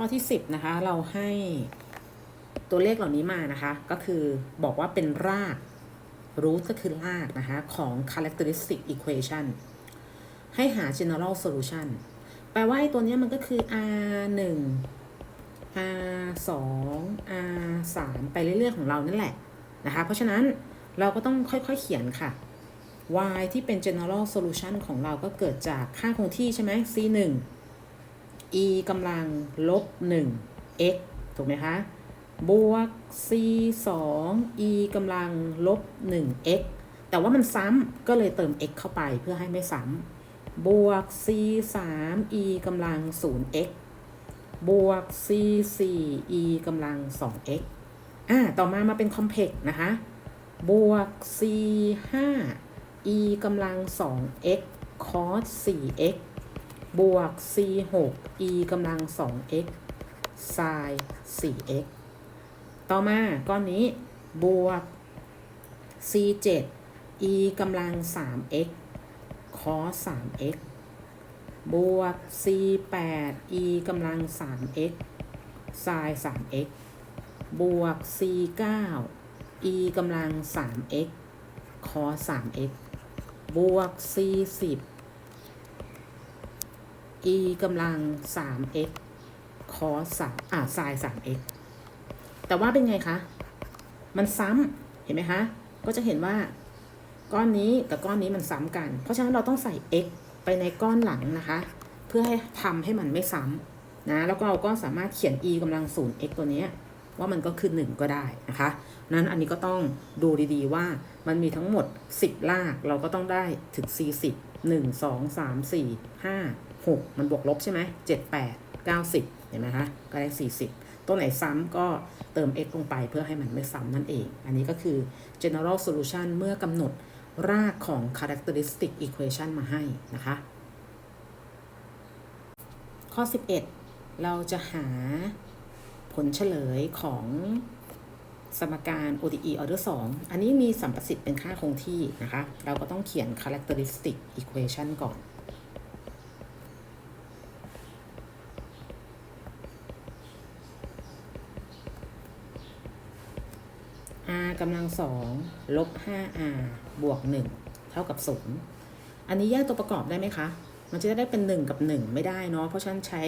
ข้อที่ 10 นะคะ เราให้ตัวเลขเหล่านี้มานะคะ ก็คือบอกว่าเป็นราก root ก็คือรากนะคะ ของ characteristic equation ให้หา general solution แปลว่าไอ้ตัวนี้มันก็คือ r 1 r 2 r 3ไปเรื่อยๆของเรานั่นแหละนะคะ เพราะฉะนั้นเราก็ต้องค่อยๆเขียนค่ะ y ที่เป็น general solution ของเราก็เกิดจากค่าคงที่ใช่ไหม c 1 e กำลังลบ1 x ถูกไหมคะ บวก c 2 e กำลังลบ1 x แต่ว่ามันซ้ำก็เลยเติม x เข้าไปเพื่อให้ไม่ซ้ำ บวก c 3 e กำลัง0 x บวก c 4 e กำลัง2 x อ่า ต่อมามาเป็น complex นะคะ บวก c 5 e กำลัง 2x cos 4x บวก c 6 e กำลัง 2x sin 4x ต่อมาก้อนนี้บวก c 7 e กำลัง 3x cos 3x บวก c 8 e กำลัง 3x sin 3x บวก c 9 e กำลัง 3x cos 3x บวก c 10 e กำลัง 3x cos 3อ่า sin 3x แต่ว่าเป็นไงคะ มันซ้ำเห็นไหมคะ ก็จะเห็นว่าก้อนนี้กับก้อนนี้มันซ้ำกัน เพราะฉะนั้นเราต้องใส่ x ไปในก้อนหลังนะคะ เพื่อให้ทำให้มันไม่ซ้ำนะ แล้วก็เราก็สามารถเขียน e กำลัง 0 x ตัวนี้ว่ามันก็คือ 1 ก็ได้นะคะ นั้นอันนี้ก็ต้องดูดีๆว่ามันมีทั้งหมด 10 ลาก เราก็ต้องได้ถึง 40 1 2 3 4 5 6 มันบวกลบใช่ไหม7 8 9 10เห็นไหมคะก็ได้ 40 ตัวไหนซ้ำก็เติม x ลงไปเพื่อให้มันไม่ซ้ำนั่นเอง อันนี้ก็คือ general solution เมื่อกำหนดรากของ characteristic equation มาให้นะคะ ข้อ 11 เราจะหาผลเฉลยของสมการ ODE order 2 อันนี้มีสัมประสิทธิ์เป็นค่าคงที่นะคะ เราก็ต้องเขียน characteristic equation ก่อน r กำลังสองลบ 5r บวก 1 เท่ากับ 0 อันนี้แยกตัวประกอบได้ไหมคะ มันจะได้เป็น 1 กับ 1 ไม่ได้เนาะ เพราะฉะนั้นใช้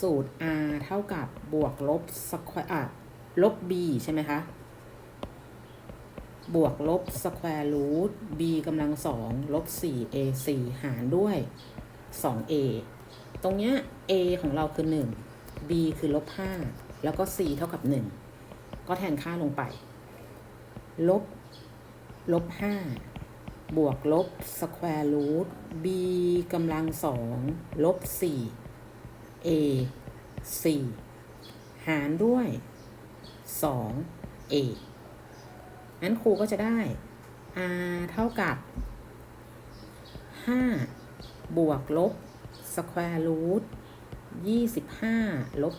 สูตร r เท่ากับบวกลบสแควร์ลบ b ใช่ไหมคะ บวกลบสแควร์รูท b กำลังสองลบ 4 ac หารด้วย 2a ตรงเนี้ย a ของเราคือ 1 b คือลบ 5 แล้วก็ c เท่ากับ 1 ก็แทนค่าลงไป ลบ ลบ5บวกลบสแควร์รูท b กำลังสองลบ4 a 4หารด้วย2 a งั้นครูก็จะได้ r เท่ากับ5บวกลบสแควร์รูท25ลบ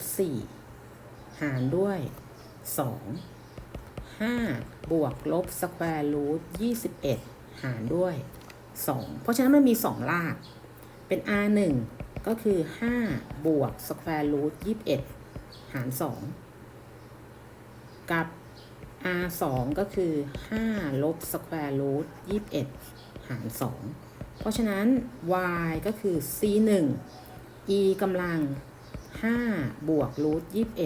4หารด้วย2 5 บวกลบสแควร์รูท21 หารด้วย 2 เพราะฉะนั้นมันมี 2 ลาก เป็น r 1ก็คือ 5 บวกสแควร์รูท21 หาร 2 กับ r 2ก็คือ 5 ลบสแควร์รูท21 หาร 2 เพราะฉะนั้น y ก็คือ c 1 e กำลัง 5 บวกรูท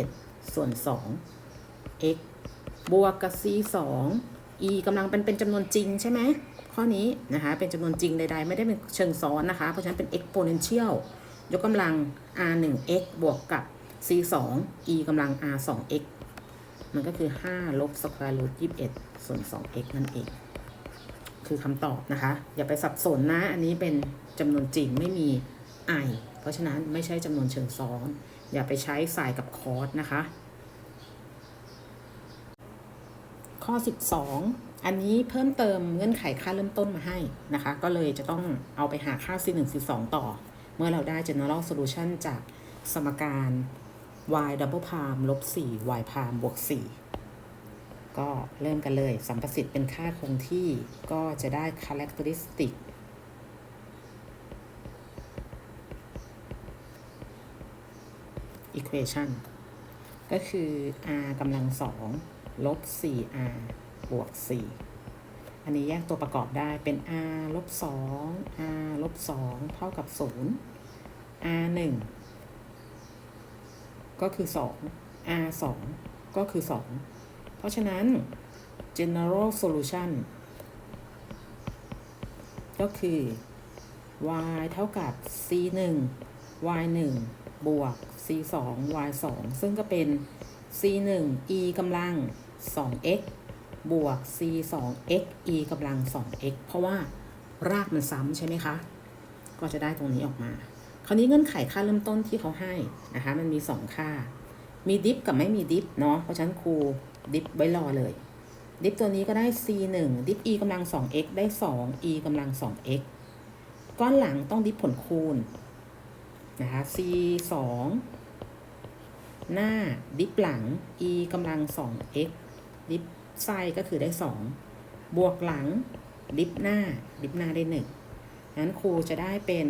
21 ส่วน 2 x บวกกับ c 2 e กำลังเป็นเป็นจำนวนจริงใช่ไหมข้อนี้นะคะเป็นจำนวนจริงใดๆ ไม่ได้เป็นเชิงซ้อนนะคะ เพราะฉะนั้นเป็น exponential ยกกำลัง r 1 x บวกกับ c 2 e กำลัง r 2 x มันก็คือ 5 ลบสแควร์รูท21 ส่วน 2x นั่นเอง คือคำตอบนะคะ อย่าไปสับสนนะ อันนี้เป็นจำนวนจริงไม่มี i เพราะฉะนั้นไม่ใช่จำนวนเชิงซ้อน อย่าไปใช้สายกับคอร์สนะคะ ข้อ 12 อันนี้เพิ่มเติมเงื่อนไขค่าเริ่มต้นมาให้นะคะ ก็เลยจะต้องเอาไปหาค่า c1 c2 ต่อ เมื่อเราได้ general solution จากสมการ y double prime ลบ4 y prime บวก4ก็เริ่มกันเลย สัมประสิทธิ์เป็นค่าคงที่ก็จะได้ characteristic equation ก็คือ r กำลังสอง ลบ 4r บวก 4 อันนี้แยกตัวประกอบได้เป็น r ลบ 2 r ลบ 2 เท่ากับ 0 r 1ก็คือ 2 r 2ก็คือ 2 เพราะฉะนั้น general solution ก็คือ y เท่ากับ c 1 y 1บวก c 2 y 2ซึ่งก็เป็น c 1 e กำลัง 2x บวก c 2 x e กำลัง 2x เพราะว่ารากมันซ้ำใช่ไหมคะ ก็จะได้ตรงนี้ออกมา คราวนี้เงื่อนไขค่าเริ่มต้นที่เขาให้นะคะ มันมี 2 ค่า มีดิฟกับไม่มีดิฟเนาะ เพราะฉะนั้นครูดิฟไว้รอเลย ดิฟตัวนี้ก็ได้ c 1ดิฟ e กำลัง 2x ได้ 2 e กำลัง 2x ก้อนหลังต้องดิฟผลคูณนะคะ c 2หน้าดิฟหลัง e กำลัง 2x ดิฟไส้ก็คือได้2บวกหลังดิฟหน้า ดิฟหน้าได้1นั้นครูจะได้เป็น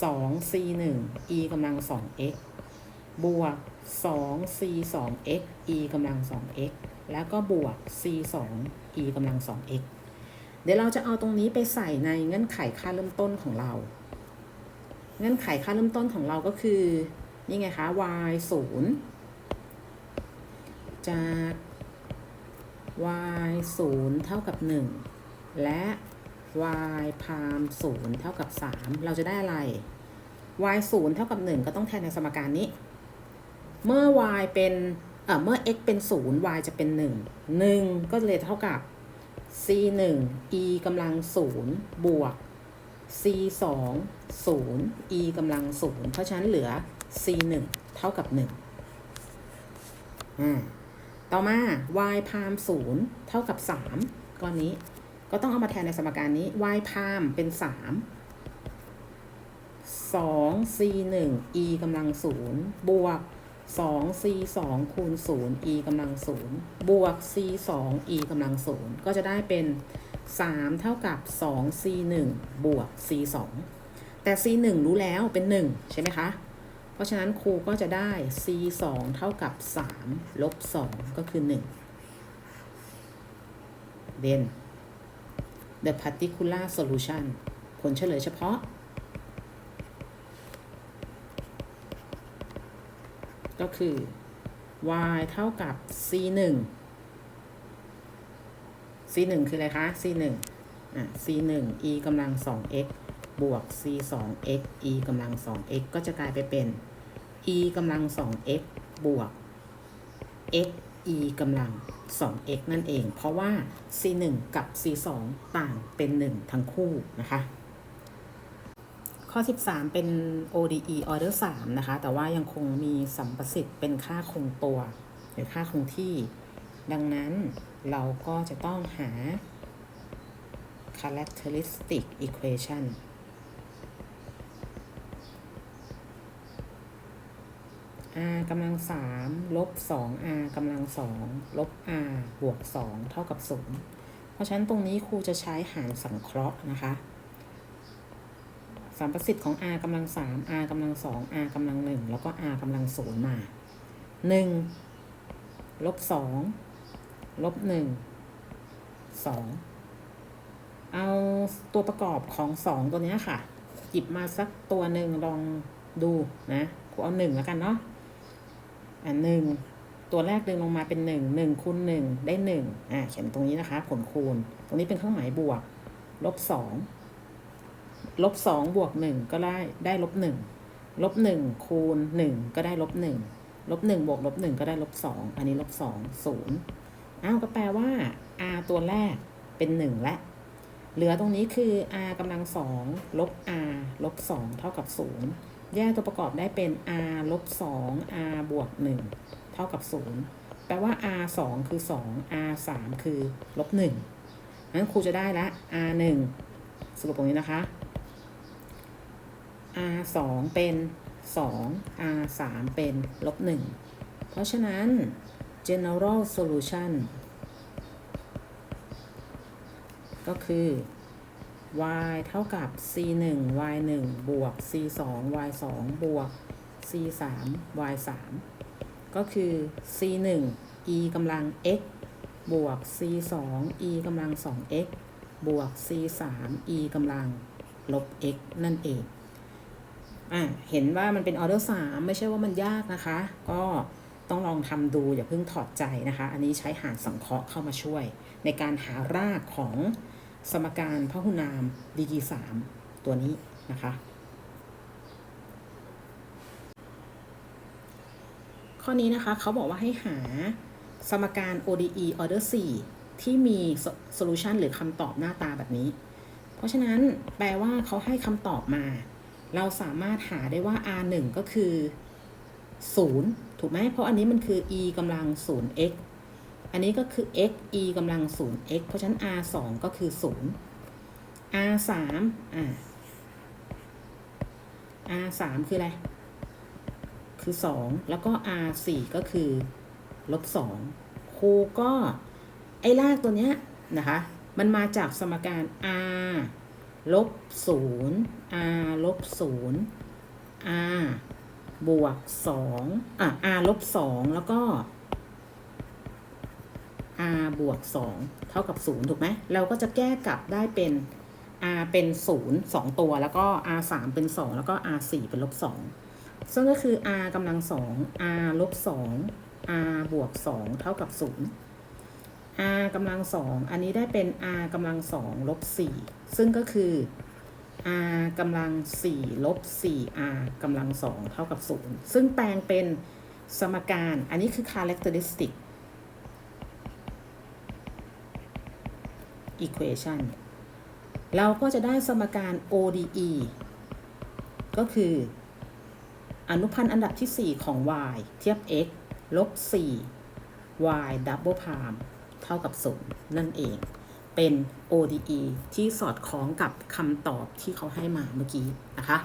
2 c 1 e กำลัง 2x บวก 2 c 2 x e กำลัง 2x แล้วก็บวก c 2 e กำลัง 2x เดี๋ยวเราจะเอาตรงนี้ไปใส่ในเงื่อนไขค่าเริ่มต้นของเรา เงื่อนไขค่าเริ่มต้นของเราก็คือ นี่ไงคะ y 0จาก y 0 เท่ากับ 1 และ y พาม0เท่ากับ 3 เราจะได้อะไร y 0 เท่ากับ 1 ก็ต้องแทนในสมการนี้ เมื่อ y เป็นเอ่อเมื่อ x เป็น 0 y จะเป็น 1 1 ก็เลยเท่ากับ c 1 e กำลัง 0 บวก c 2 0 e กำลัง 0 เพราะฉะนั้นเหลือ c 1เท่ากับ1อ่า ต่อมา y พาม0เท่ากับ 3 ก้อนนี้ ก็ต้องเอามาแทนในสมการนี้ y พามเป็น 3 2 c 1 e กำลัง0บวก 2 c 2คูณ0 e กำลัง0บวก c 2 e กำลัง0ก็จะได้เป็น 3 เท่ากับ 2 c 1บวก c 2แต่ c 1รู้แล้วเป็น 1 ใช่ไหมคะ ราะฉะนั้นครูก็จะได้ c 2เท่ากับ 3 ลบ 2 ก็คือ 1 then the particular solution ผลเฉลยเฉพาะ ก็คือ y เท่ากับ c 1 c 1คืออะไรคะ c 1อะ c 1 e กำลัง 2x บวก c 2 x e กำลัง 2x ก็จะกลายไปเป็น e กำลัง 2x บวก x e กำลัง 2x นั่นเอง เพราะว่า c 1กับ c 2ต่างเป็น 1 ทั้งคู่นะคะ ข้อ 13 เป็น ODE order 3 นะคะ แต่ว่ายังคงมีสัมประสิทธิ์เป็นค่าคงตัว หรือค่าคงที่ ดังนั้นเราก็จะต้องหา characteristic equation r กำลัง3ลบ 2r กำลัง2ลบ r บวก2เท่ากับ0เพราะฉะนั้นตรงนี้ครูจะใช้หารสังเคราะห์นะคะสามประสิทธิ์ของ r กำลัง3 r กำลัง2 r กำลัง1แล้วก็ r กำลัง0มา1ลบ2ลบ1 2เอาตัวประกอบของ2ตัวนี้ค่ะ หยิบมาสักตัวหนึ่งลองดูนะ ครูเอา1แล้วกันเนาะ อะหนึ่งตัวแรกดึงลงมาเป็น1 1คูณ1ได้1อ่าเขียนตรงนี้นะคะ ผลคูณ ตรงนี้เป็นเครื่องหมายบวก ลบ2ลบสองบวกหนึ่งก็ได้ได้ลบหนึ่งลบหนึ่งคูณหนึ่งก็ได้ลบหนึ่งลบหนึ่งบวกลบหนึ่งก็ได้ลบสองอันนี้ลบสองศูนย์อ้าวก็แปลว่า r ตัวแรกเป็นหนึ่งและ เหลือตรงนี้คือ r กำลังสองลบ r ลบสองเท่ากับศูนย์ แยกตัวประกอบได้เป็น r ลบสอง r บวกหนึ่งเท่ากับศูนย์แปลว่า r สองคือสอง r สามคือลบหนึ่งงั้นครูจะได้ละ r หนึ่งสรุปตรงนี้นะคะ r 2เป็น 2 r 3เป็นลบ1เพราะฉะนั้น general solution ก็คือ y เท่ากับ c 1 y 1บวก c 2 y 2บวก c 3 y 3ก็คือ c 1 e กำลัง x บวก c 2 e กำลัง 2x บวก c 3 e กำลังลบ x นั่นเอง อะ เห็นว่ามันเป็นออเดอร์3ไม่ใช่ว่ามันยากนะคะ ก็ต้องลองทำดูอย่าเพิ่งถอดใจนะคะ อันนี้ใช้หารสังเคราะห์เข้ามาช่วย ในการหารากของ สมการพหุนามดีกรี3ตัวนี้นะคะ ข้อนี้นะคะเขาบอกว่าให้หาสมการ ODE order 4 ที่มี solution หรือคำตอบหน้าตาแบบนี้ เพราะฉะนั้นแปลว่าเขาให้คำตอบมา เราสามารถหาได้ว่า r 1ก็คือ 0 ถูกไหมเพราะอันนี้มันคือ e กำลัง 0x อันนี้ก็คือ x e กำลัง 0x เพราะฉะนั้น r 2ก็คือ 0 r 3อ่า r 3คืออะไร คือ 2 แล้วก็ r 4ก็คือลบ2ครูก็ไอ้รากตัวเนี้ยนะคะ มันมาจากสมการ r ลบ 0 r ลบ 0 r บวก 2 อะ r ลบ 2 แล้วก็ r บวก 2 เท่ากับ 0 ถูกไหม เราก็จะแก้กลับได้เป็น r เป็น 0 2 ตัว แล้วก็ r 3 เป็น 2 แล้วก็ r 4 เป็นลบ 2 ซึ่งก็คือ r กำลัง 2 r ลบ 2 r บวก 2 เท่ากับ 0 r กำลัง 2 อันนี้ได้เป็น r กำลัง 2 ลบ 4 ซึ่งก็คือ r กำลัง 4 ลบ 4r กำลัง 2 เท่ากับ 0 ซึ่งแปลงเป็นสมการ อันนี้คือ characteristic equation เราก็จะได้สมการ ODE ก็คือ อนุพันธ์อันดับที่ 4 ของ y เทียบ x ลบ 4 y double prime เท่ากับ 0 นั่นเอง เป็น ODE ที่สอดคล้องกับคำตอบที่เขาให้มาเมื่อกี้นะคะ